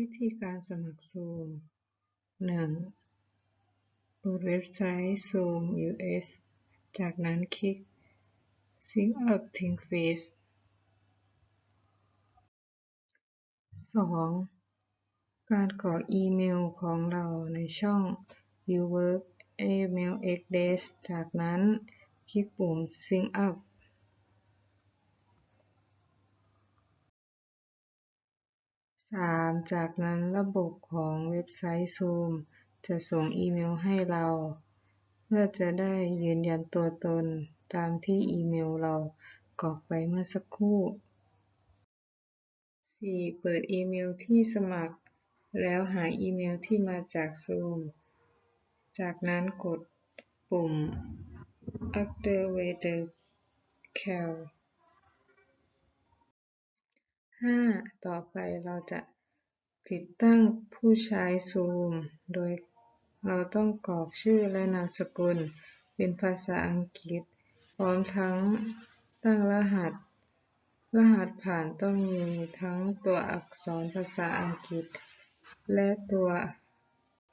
วิธีการสมัคร Zoom 1. เปิดเว็บไซต์ Zoom US จากนั้นคลิก Sign up Think Face 2. การกรอกอีเมลของเราในช่อง YouWork Email Address จากนั้นคลิกปุ่ม Sign up 3. จากนั้นระบบของเว็บไซต์ Zoom จะส่งอีเมลให้เรา เพื่อจะได้ยืนยันตัวตนตามที่อีเมลเรากรอกไปเมื่อสักครู่ 4. เปิดอีเมลที่สมัคร แล้วหาอีเมลที่มาจาก Zoom จากนั้นกดปุ่ม Activate Call 5. ต่อไปเราจะติดตั้งผู้ใช้ Zoom โดยเราต้องกรอกชื่อและนามสกุล เป็นภาษาอังกฤษ พร้อมทั้งตั้งรหัส รหัสผ่านต้องมีทั้งตัวอักษรภาษาอังกฤษ และตัว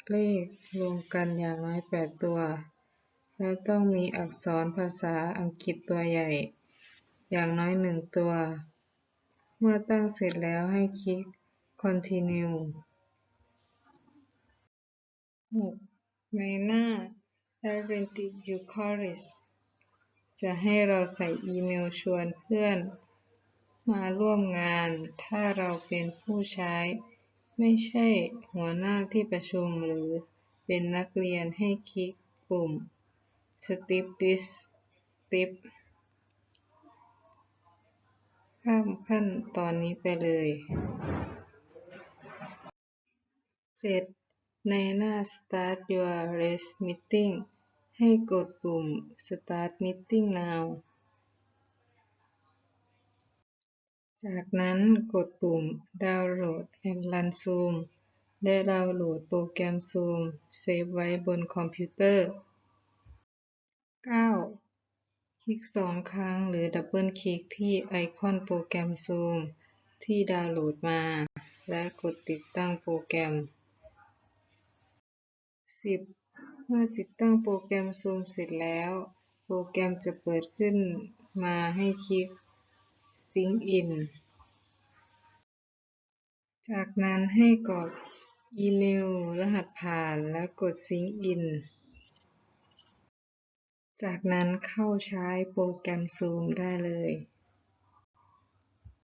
เลขรวมกันอย่างน้อย 8 ตัว และต้องมีอักษรภาษาอังกฤษตัวใหญ่ อย่างน้อย 1 ตัว เมื่อตั้งเสร็จแล้วให้คลิก Continue 6. ในหน้า Advanced Enquiries จะให้เราใส่อีเมลชวนเพื่อน มาร่วมงาน ถ้าเราเป็นผู้ใช้ ไม่ใช่หัวหน้าที่ประชุมหรือเป็นนักเรียนให้คลิกปุ่ม Skip this step ข้ามขั้นตอนนี้ไปเลย 7. ในหน้า Start your REST meeting ให้กดปุ่ม Start meeting now จากนั้นกดปุ่ม Download and run Zoom และดาวน์โหลดโปรแกรม Zoom เซฟไว้บนคอมพิวเตอร์ 9. คลิกสองครั้งหรือดับเบิลคลิกที่ไอคอนโปรแกรม Zoom ที่ดาวน์โหลดมา และกดติดตั้งโปรแกรม 10. เมื่อติดตั้งโปรแกรม Zoom เสร็จแล้ว โปรแกรมจะเปิดขึ้นมาให้คลิก Sign in จากนั้นให้กรอกอีเมล รหัสผ่านและกด Sign in จากนั้นเข้าใช้โปรแกรม Zoom ได้เลย